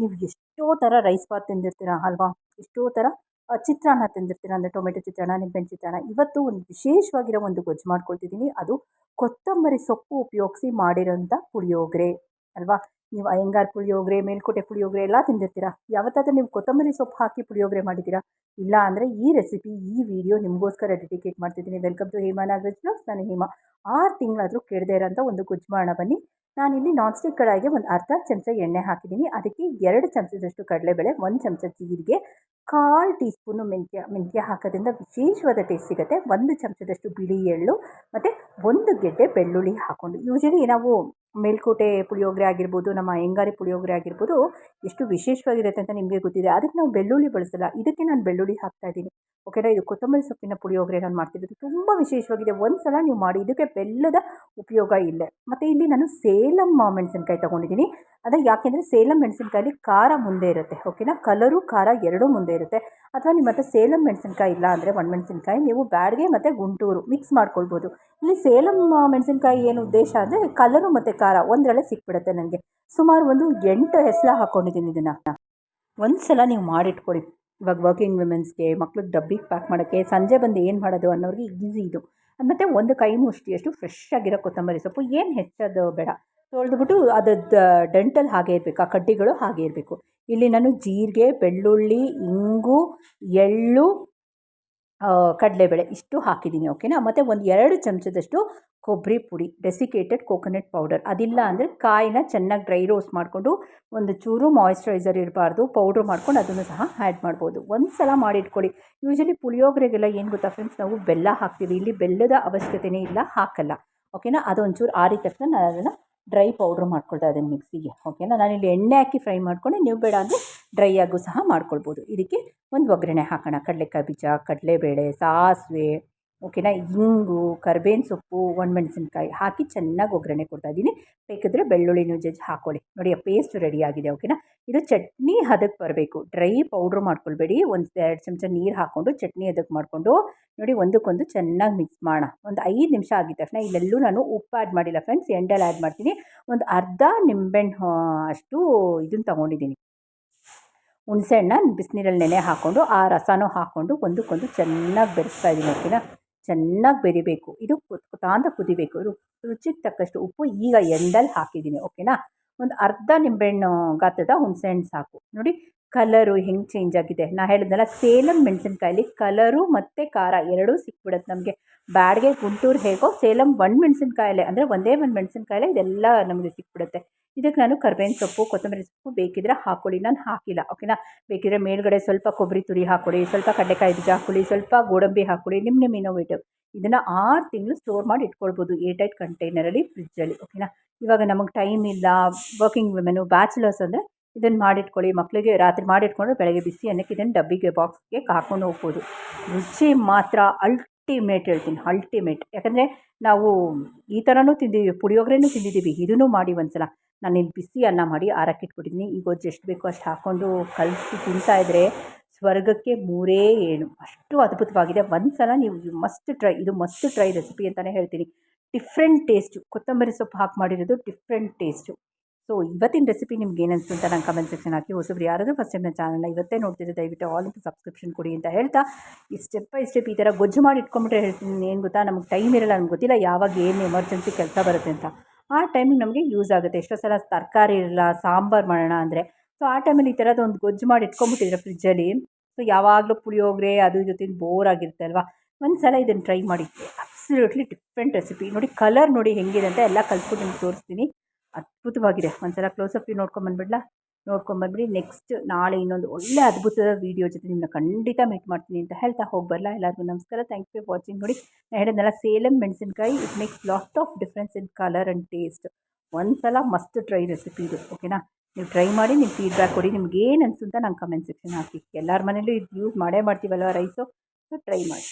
ನೀವು ಎಷ್ಟೋ ಥರ ರೈಸ್ ಬಾತ್ ತಿಂದಿರ್ತೀರ ಅಲ್ವಾ? ಎಷ್ಟೋ ಥರ ಚಿತ್ರಾನ್ನ ತಿಂದಿರ್ತೀರ, ಅಂದರೆ ಟೊಮೆಟೊ ಚಿತ್ರಾನ್ನ ನಿಂಬೆ ಚಿತ್ರಾನ್ನ, ಇವತ್ತು ಒಂದು ವಿಶೇಷವಾಗಿರೋ ಒಂದು ಗೊಜ್ಜು ಮಾಡ್ಕೊಳ್ತಿದ್ದೀನಿ. ಅದು ಕೊತ್ತಂಬರಿ ಸೊಪ್ಪು ಉಪಯೋಗಿಸಿ ಮಾಡಿರೋಂಥ ಪುಳಿಯೋಗರೆ, ಅಲ್ವಾ? ನೀವು ಅಯ್ಯಂಗಾರ್ ಪುಳಿಯೋಗರೆ, ಮೇಲ್ಕೋಟೆ ಪುಳಿಯೋಗರೆ ಎಲ್ಲ ತಿಂದಿರ್ತೀರ? ಯಾವತ್ತಾದ್ರೂ ನೀವು ಕೊತ್ತಂಬರಿ ಸೊಪ್ಪು ಹಾಕಿ ಪುಳಿಯೋಗರೆ ಮಾಡಿದ್ದೀರಾ? ಇಲ್ಲ ಅಂದರೆ ಈ ರೆಸಿಪಿ ಈ ವಿಡಿಯೋ ನಿಮಗೋಸ್ಕರ ಡೆಡಿಕೇಟ್ ಮಾಡ್ತಿದ್ದೀನಿ. ವೆಲ್ಕಮ್ ಟು ಹೇಮಾ ನಾಗರಾಜ್ ನಾನು ಹೇಮಾ. ಆರು ತಿಂಗಳಾದರೂ ಕೆಡದೇ ಇರೋಂಥ ಒಂದು ಗೊಜ್ಜು ಬನ್ನಿ. ನಾನಿಲ್ಲಿ ನಾನ್ ಸ್ಟಿಕ್ ಕಡಾಯಿಗೆ ಒಂದು ಅರ್ಧ ಚಮಚ ಎಣ್ಣೆ ಹಾಕಿದ್ದೀನಿ. ಅದಕ್ಕೆ ಎರಡು ಚಮಚದಷ್ಟು ಕಡಲೆಬೇಳೆ, ಒಂದು ಚಮಚ ಜೀರಿಗೆ, ಕಾಲು ಟೀ ಸ್ಪೂನು ಮೆಂತ್ಯ ಮೆಂತ್ಯ ಹಾಕೋದ್ರಿಂದ ವಿಶೇಷವಾದ ಟೇಸ್ಟ್ ಸಿಗುತ್ತೆ. ಒಂದು ಚಮಚದಷ್ಟು ಬಿಳಿ ಎಳ್ಳು ಮತ್ತು ಒಂದು ಗೆಡ್ಡೆ ಬೆಳ್ಳುಳ್ಳಿ ಹಾಕ್ಕೊಂಡು. ಯೂಶಲಿ ನಾವು ಮೇಲ್ಕೋಟೆ ಪುಳಿಯೋಗರೆ ಆಗಿರ್ಬೋದು, ನಮ್ಮ ಹೆಂಗಾರಿ ಪುಳಿಯೋಗರೆ ಆಗಿರ್ಬೋದು, ಎಷ್ಟು ವಿಶೇಷವಾಗಿರುತ್ತೆ ಅಂತ ನಿಮಗೆ ಗೊತ್ತಿದೆ. ಅದಕ್ಕೆ ನಾವು ಬೆಳ್ಳುಳ್ಳಿ ಬಳಸಲ್ಲ. ಇದಕ್ಕೆ ನಾನು ಬೆಳ್ಳುಳ್ಳಿ ಹಾಕ್ತಾ ಇದ್ದೀನಿ. ಓಕೆನಾ ಇದು ಕೊತ್ತಂಬರಿ ಸೊಪ್ಪಿನ ಪುಳಿಯೋಗರೆ ನಾನು ಮಾಡ್ತಿರೋದು. ತುಂಬ ವಿಶೇಷವಾಗಿದೆ. ಒಂದು ಸಲ ನೀವು ಮಾಡಿ. ಇದಕ್ಕೆ ಬೆಲ್ಲದ ಉಪಯೋಗ ಇಲ್ಲ. ಮತ್ತು ಇಲ್ಲಿ ನಾನು ಸೇಲಂ ಮೆಣಸಿನ್ಕಾಯಿ ತೊಗೊಂಡಿದ್ದೀನಿ. ಅದೇ ಯಾಕೆಂದರೆ ಸೇಲಂ ಮೆಣಸಿನ್ಕಾಯಲ್ಲಿ ಖಾರ ಮುಂದೆ ಇರುತ್ತೆ ಓಕೆನಾ ಕಲರು ಖಾರ ಎರಡೂ ಮುಂದೆ ಇರುತ್ತೆ. ಅಥವಾ ನಿಮ್ಮ ಹತ್ರ ಸೇಲಂ ಮೆಣಸಿನ್ಕಾಯಿ ಇಲ್ಲ ಅಂದರೆ ಒಣಮೆಣಸಿನ್ಕಾಯಿ ನೀವು ಬ್ಯಾಡ್ಗೆ ಮತ್ತು ಗುಂಟೂರು ಮಿಕ್ಸ್ ಮಾಡ್ಕೊಳ್ಬೋದು. ಇಲ್ಲಿ ಸೇಲಂ ಮೆಣಸಿನ್ಕಾಯಿ ಏನು ಉದ್ದೇಶ ಅಂದರೆ ಕಲರು ಮತ್ತು ಖಾರ ಒಂದರಲ್ಲೇ ಸಿಕ್ಬಿಡುತ್ತೆ ನನಗೆ ಸುಮಾರು ಒಂದು ಎಂಟು ಹೆಸಲ ಹಾಕ್ಕೊಂಡಿದ್ದೀನಿ ಇದನ್ನು. ಒಂದು ಸಲ ನೀವು ಮಾಡಿಟ್ಕೊಳ್ಳಿ ಇವಾಗ ವರ್ಕಿಂಗ್ ವಿಮೆನ್ಸ್ಗೆ ಮಕ್ಳಿಗೆ ಡಬ್ಬಿಗೆ ಪ್ಯಾಕ್ ಮಾಡೋಕ್ಕೆ, ಸಂಜೆ ಬಂದು ಏನು ಮಾಡೋದು ಅನ್ನೋರಿಗೆ ಈಸಿ ಇದು. ಮತ್ತು ಒಂದು ಕೈ ಮುಷ್ಟಿಯಷ್ಟು ಫ್ರೆಶ್ ಆಗಿರೋ ಕೊತ್ತಂಬರಿ ಸೊಪ್ಪು. ಏನು ಹೆಚ್ಚೋದು ಬೇಡ. ತೊಳೆದ್ಬಿಟ್ಟು ಅದದ್ದು ಡೆಂಟಲ್ ಹಾಗೆ ಇರಬೇಕು, ಆ ಕಡ್ಡಿಗಳು ಹಾಗೆ ಇರಬೇಕು. ಇಲ್ಲಿ ನಾನು ಜೀರಿಗೆ, ಬೆಳ್ಳುಳ್ಳಿ, ಇಂಗು, ಎಳ್ಳು ಕಡಲೆಬೇಳೆ ಇಷ್ಟು ಹಾಕಿದ್ದೀನಿ ಓಕೆನಾ ಮತ್ತು ಒಂದು ಎರಡು ಚಮಚದಷ್ಟು ಕೊಬ್ಬರಿ ಪುಡಿ ಡೆಸಿಕೇಟೆಡ್ ಕೋಕೋನಟ್ ಪೌಡರ್ ಅದಿಲ್ಲ ಅಂದರೆ ಕಾಯಿನ ಚೆನ್ನಾಗಿ ಡ್ರೈ ರೋಸ್ಟ್ ಮಾಡಿಕೊಂಡು, ಒಂದು ಚೂರು ಮಾಯಿಶ್ಚರೈಸರ್ ಇರಬಾರ್ದು ಪೌಡ್ರ್ ಮಾಡ್ಕೊಂಡು ಅದನ್ನು ಸಹ ಆ್ಯಡ್ ಮಾಡ್ಬೋದು. ಒಂದು ಸಲ ಮಾಡಿಟ್ಕೊಳ್ಳಿ. ಯೂಶಲಿ ಪುಳಿಯೋಗರೆಗೆಲ್ಲ ಏನು ಗೊತ್ತಾ ಫ್ರೆಂಡ್ಸ್ ನಾವು ಬೆಲ್ಲ ಹಾಕ್ತೀವಿ. ಇಲ್ಲಿ ಬೆಲ್ಲದ ಅವಶ್ಯಕತೆಯೇ ಇಲ್ಲ, ಹಾಕಲ್ಲ ಓಕೆನಾ ಅದೊಂಚೂರು ಆರಿದ ತಕ್ಷಣ ನಾನು ಅದನ್ನು ಡ್ರೈ ಪೌಡ್ರ್ ಮಾಡ್ಕೊಳ್ತಾ ಇದ್ದೀನಿ ಮಿಕ್ಸಿಗೆ ಓಕೆನಾ ನಾನಿಲ್ಲಿ ಎಣ್ಣೆ ಹಾಕಿ ಫ್ರೈ ಮಾಡ್ಕೊಂಡು, ನೀವು ಬೇಡ ಅಂದರೆ ಡ್ರೈ ಆಗು ಸಹ ಮಾಡ್ಕೊಳ್ಬೋದು. ಇದಕ್ಕೆ ಒಂದು ಒಗ್ಗರಣೆ ಹಾಕೋಣ. ಕಡಲೆಕಾಯಿ ಬೀಜ, ಕಡಲೆಬೇಳೆ, ಸಾಸಿವೆ ಓಕೆನಾ ಇಂಗು, ಕರ್ಬೇವಿನ ಸೊಪ್ಪು, ಒಣಮೆಣಸಿನ್ಕಾಯಿ ಹಾಕಿ ಚೆನ್ನಾಗಿ ಒಗ್ಗರಣೆ ಕೊಡ್ತಾ ಇದ್ದೀನಿ. ಬೇಕಿದ್ರೆ ಬೆಳ್ಳುಳ್ಳಿನೂ ಜಜ್ಜಿ ಹಾಕೊಳ್ಳಿ. ನೋಡಿ, ಆ ಪೇಸ್ಟ್ ಆಗಿದೆ ಓಕೆನಾ ಇದು ಚಟ್ನಿ ಹದಕ್ಕೆ ಬರಬೇಕು. ಡ್ರೈ ಪೌಡ್ರ್ ಮಾಡ್ಕೊಳ್ಬೇಡಿ. ಒಂದು ಎರಡು ಚಮಚ ನೀರು ಹಾಕ್ಕೊಂಡು ಚಟ್ನಿ ಹದಕ್ಕೆ ಮಾಡಿಕೊಂಡು ನೋಡಿ, ಒಂದಕ್ಕೊಂದು ಚೆನ್ನಾಗಿ ಮಿಕ್ಸ್ ಮಾಡೋಣ. ಒಂದು ಐದು ನಿಮಿಷ ಆಗಿದ ತಕ್ಷಣ ಇಲ್ಲೆಲ್ಲೂ ನಾನು ಉಪ್ಪು ಆ್ಯಡ್ ಮಾಡಿಲ್ಲ ಫ್ರೆಂಡ್ಸ್ ಎಂಡಲ್ಲಿ ಆ್ಯಡ್ ಮಾಡ್ತೀನಿ. ಒಂದು ಅರ್ಧ ನಿಂಬೆಹಣ್ಣು, ಅಷ್ಟು ಇದನ್ನು ತೊಗೊಂಡಿದ್ದೀನಿ. ಹುಣಸೆಹಣ್ಣ, ಬಿಸಿನೀರಲ್ಲಿ ನೆನೆ ಹಾಕ್ಕೊಂಡು ಆ ರಸನೂ ಹಾಕ್ಕೊಂಡು ಒಂದಕ್ಕೊಂದು ಚೆನ್ನಾಗಿ ಬೆರೆಸ್ತಾ ಇದ್ದೀನಿ ಓಕೆನಾ ಚೆನ್ನಾಗಿ ಬೆರಿಬೇಕು. ಇದು ಅಂತ ಕುದಿಬೇಕು. ರುಚಿಗೆ ತಕ್ಕಷ್ಟು ಉಪ್ಪು ಈಗ ಎಂಡಲ್ಲಿ ಹಾಕಿದ್ದೀನಿ, ಓಕೆನಾ? ಒಂದು ಅರ್ಧ ನಿಂಬೆಹಣ್ಣು ಗಾತ್ರದ ಹುಣಸೆಹಣ್ಣು ಸಾಕು. ನೋಡಿ, ಕಲರು ಹೆಂಗೆ ಚೇಂಜ್ ಆಗಿದೆ. ನಾ ಹೇಳಿದ್ನಲ್ಲ, ಸೇಲಂ ಮೆಣಸಿನ್ಕಾಯಲ್ಲಿ ಕಲರು ಮತ್ತು ಖಾರ ಎರಡೂ ಸಿಕ್ಬಿಡುತ್ತೆ ನಮಗೆ. ಬ್ಯಾಡ್ಗೆ, ಗುಂಟೂರು ಹೇಗೋ ಸೇಲಂ ಒಂದು ಮೆಣಸಿನ್ಕಾಯಲ್ಲೇ, ಅಂದರೆ ಒಂದೇ ಒಂದು ಮೆಣಸಿನ್ಕಾಯಲ್ಲೇ ಇದೆಲ್ಲ ನಮಗೆ ಸಿಕ್ಬಿಡುತ್ತೆ. ಇದಕ್ಕೆ ನಾನು ಕರ್ಬೇವಿನ ಸೊಪ್ಪು, ಕೊತ್ತಂಬರಿ ಸೊಪ್ಪು ಬೇಕಿದ್ರೆ ಹಾಕೊಳ್ಳಿ. ನಾನು ಹಾಕಿಲ್ಲ ಓಕೆನಾ ಬೇಕಿದ್ರೆ ಮೇಲ್ಗಡೆ ಸ್ವಲ್ಪ ಕೊಬ್ಬರಿ ತುರಿ ಹಾಕೊಳ್ಳಿ, ಸ್ವಲ್ಪ ಕಡಲೆಕಾಯಿ ಬೀಜ ಹಾಕೊಳ್ಳಿ, ಸ್ವಲ್ಪ ಗೋಡಂಬಿ ಹಾಕೊಳ್ಳಿ ನಿಮ್ಮ ನಿಮ್ಮ ಇನೋವೇಟಿವ್ ಇದನ್ನು ಆರು ತಿಂಗಳು ಸ್ಟೋರ್ ಮಾಡಿ ಇಟ್ಕೊಳ್ಬೋದು ಏರ್ ಟೈಟ್ ಕಂಟೈನರಲ್ಲಿ ಫ್ರಿಜ್ಜಲ್ಲಿ ಓಕೆನಾ ಇವಾಗ ನಮಗೆ ಟೈಮ್ ಇಲ್ಲ ವರ್ಕಿಂಗ್ ವುಮೆನು ಬ್ಯಾಚುಲರ್ಸ್ ಅಂದರೆ ಇದನ್ನು ಮಾಡಿಟ್ಕೊಳ್ಳಿ. ಮಕ್ಕಳಿಗೆ ರಾತ್ರಿ ಮಾಡಿಟ್ಕೊಂಡು ಬೆಳಗ್ಗೆ ಬಿಸಿ ಅನ್ನಕ್ಕೆ ಇದನ್ನು ಡಬ್ಬಿಗೆ ಬಾಕ್ಸ್ಗೆ ಹಾಕೊಂಡು ಹೋಗ್ಬೋದು. ರುಚಿ ಮಾತ್ರ ಅಲ್ಟಿಮೇಟ್ ಹೇಳ್ತೀನಿ ಅಲ್ಟಿಮೇಟ್ ಯಾಕಂದರೆ ನಾವು ಈ ಥರನೂ ತಿಂದಿದ್ದೀವಿ ಪುಳಿಯೋಗರೆನೂ ತಿಂದಿದ್ದೀವಿ ಇದನ್ನು ಮಾಡಿ ಒಂದು ನಾನು ನಾನಿಲ್ಲಿ ಬಿಸಿ ಅನ್ನ ಮಾಡಿ ಆರಕ್ಕೆ ಇಟ್ಬಿಟ್ಟಿದ್ದೀನಿ ಈಗ ಗೊಜ್ಜು ಎಷ್ಟು ಬೇಕೋ ಅಷ್ಟು ಹಾಕ್ಕೊಂಡು ಕಲಸಿ ತಿಂತಾಯಿದ್ರೆ ಸ್ವರ್ಗಕ್ಕೆ ಮೂರೇ ಏನು ಅಷ್ಟು ಅದ್ಭುತವಾಗಿದೆ. ಒಂದು ಸಲ ನೀವು ಮಸ್ಟ್ ಟ್ರೈ ಇದು ಮಸ್ಟ್ ಟ್ರೈ ರೆಸಿಪಿ ಅಂತಲೇ ಹೇಳ್ತೀನಿ. ಡಿಫ್ರೆಂಟ್ ಟೇಸ್ಟು ಕೊತ್ತಂಬರಿ ಸೊಪ್ಪು ಹಾಕಿ ಮಾಡಿರೋದು ಡಿಫ್ರೆಂಟ್ ಟೇಸ್ಟು ಸೊ ಇವತ್ತಿನ ರೆಸಿಪಿ ನಿಮ್ಗೆ ಏನನ್ನಿಸ್ತು ಅಂತ ನಂಗೆ ಕಮೆಂಟ್ ಸೆಕ್ಷನ್ ಹಾಕಿ ಹೊಸಬ್ರು ಯಾರಾದರೂ ಫಸ್ಟ್ ಟೈಮ್ ನನ್ನ ಚಾನಲ್ನ ಇವತ್ತೇ ನೋಡ್ತಿದ್ದೆ ದಯವಿಟ್ಟು ಆಲ್ ಇಂಟು ಸಬ್ಸ್ಕ್ರಿಪ್ಷನ್ ಕೊಡಿ ಅಂತ ಹೇಳ್ತಾ, ಈ ಸ್ಟೆಪ್ ಬೈ ಸ್ಟೆಪ್ ಈ ಥರ ಗೊಜ್ಜು ಮಾಡಿ ಇಟ್ಕೊಂಬಿಟ್ರೆ ಹೇಳ್ತೀನಿ ಏನು ಗೊತ್ತಾ? ನಮಗೆ ಟೈಮ್ ಇರಲ್ಲ, ನಮ್ಗೆ ಗೊತ್ತಿಲ್ಲ ಯಾವಾಗ ಏನು ಎಮರ್ಜೆನ್ಸಿ ಕೆಲಸ ಬರುತ್ತೆ ಅಂತ. ಆ ಟೈಮಿಗೆ ನಮಗೆ ಯೂಸ್ ಆಗುತ್ತೆ. ಎಷ್ಟೋ ಸಲ ತರಕಾರಿ ಇರಲ್ಲ, ಸಾಂಬಾರು ಮಾಡೋಣ ಅಂದರೆ. ಸೊ ಆ ಟೈಮಲ್ಲಿ ಈ ಥರದ ಒಂದು ಗೊಜ್ಜು ಮಾಡಿ ಇಟ್ಕೊಂಬಿಟ್ಟಿದ್ರೆ ಫ್ರಿಜ್ಜಲ್ಲಿ ಸೊ ಯಾವಾಗಲೂ ಪುಳಿಯೋಗರೆ ಅದು ತಿಂದು ಬೋರ್ ಆಗಿರುತ್ತೆ ಅಲ್ವಾ? ಒಂದು ಸಲ ಇದನ್ನು ಟ್ರೈ ಮಾಡಿ. ಅಬ್ಸಲ್ಯೂಟ್ಲಿ ಡಿಫ್ರೆಂಟ್ ರೆಸಿಪಿ ನೋಡಿ ಕಲರ್ ನೋಡಿ ಹೆಂಗಿದೆ ಅಂತ ಎಲ್ಲ ಕಲ್ತ್ಬಿಟ್ಟು ನಿಮ್ಗೆ ತೋರಿಸ್ತೀನಿ. ಅದ್ಭುತವಾಗಿದೆ. ಒಂದು ಸಲ ಕ್ಲೋಸಪ್ ನೋಡ್ಕೊಂಬಂದ್ಬಿಡ್ಲಾ ನೋಡ್ಕೊಂಬಂದ್ಬಿಡಿ ನೆಕ್ಸ್ಟ್ ನಾಳೆ ಇನ್ನೊಂದು ಒಳ್ಳೆ ಅದ್ಭುತದ ವೀಡಿಯೋ ಜೊತೆ ನಿಮ್ಮನ್ನ ಖಂಡಿತ ಮೀಟ್ ಮಾಡ್ತೀನಿ ಅಂತ ಹೇಳ್ತಾ ಹೋಗ್ಬರಲ್ಲ ಎಲ್ಲರಿಗೂ ನಮಸ್ಕಾರ. ಥ್ಯಾಂಕ್ ಯು ವಾಚಿಂಗ್ ನೋಡಿ ನಾನು ಹೇಳಿದ್ನಲ್ಲ ಸೇಲಂ ಮೆಣಸಿನ್ಕಾಯಿ it makes lot of difference in colour and taste ಒಂದ್ಸಲ ಮಸ್ಟ್ ಟ್ರೈ ರೆಸಿಪಿ ಇದು ಓಕೆನಾ ನೀವು ಟ್ರೈ ಮಾಡಿ ನಿಮ್ಮ ಫೀಡ್ಬ್ಯಾಕ್ ಕೊಡಿ. ನಿಮ್ಗೆ ಏನು ಅನಿಸುತ್ತೆ ನಂಗೆ ಕಮೆಂಟ್ ಸೆಕ್ಷನ್ ಹಾಕಿ. ಎಲ್ಲರ ಮನೇಲೂ ಇದು ಯೂಸ್ ಮಾಡೇ ಮಾಡ್ತೀವಲ್ವ ರೈಸು ಸೊ ಟ್ರೈ ಮಾಡಿ.